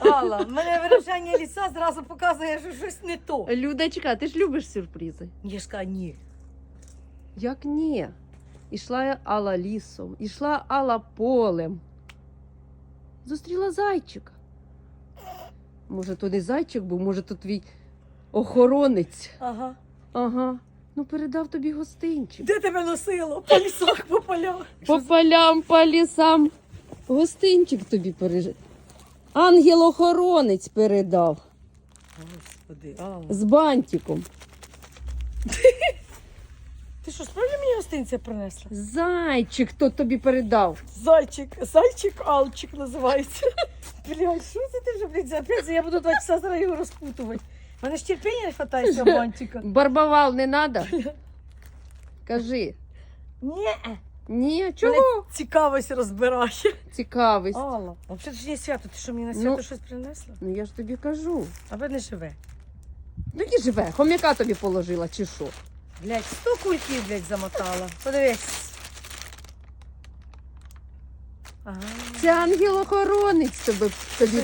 Алла, в мене вираження ліса зразу показує, що щось не то. Людочка, ти ж любиш сюрпризи. Я ж кажу, ні. Як ні? Ішла Алла лісом, ішла Алла полем. Зустріла зайчика. Може, то не зайчик був, може, то твій охоронець. Ага. Ага. Ну, передав тобі гостинчик. Де тебе носило? По лісах, по полях. По полям, по лісам. Гостинчик тобі пережив. Ангел-охоронець передав Господи, Алла. з бантиком. Ти що, справді мені гостинця принесла? Зайчик хто тобі передав. Зайчик, зайчик Алчик називається. Блядь, що це ти вже, блядь, опять я буду два часа зараз його розпутувати. У мене ж терпіння не хватає цього бантика. Барбавал не треба? Кажи. Ні, Ні, чого? мене цікавість розбирає. Цікавість. Алла, а взагалі ж є свято, ти що мені на Ну. свято щось принесла? Ну я ж тобі кажу. А ви не живе. Ну і живе, хомяка тобі положила, чи що? Блядь, сто кульків, блядь, замотала. Подивись. Ага. Це ангел-охоронець тобі, тобі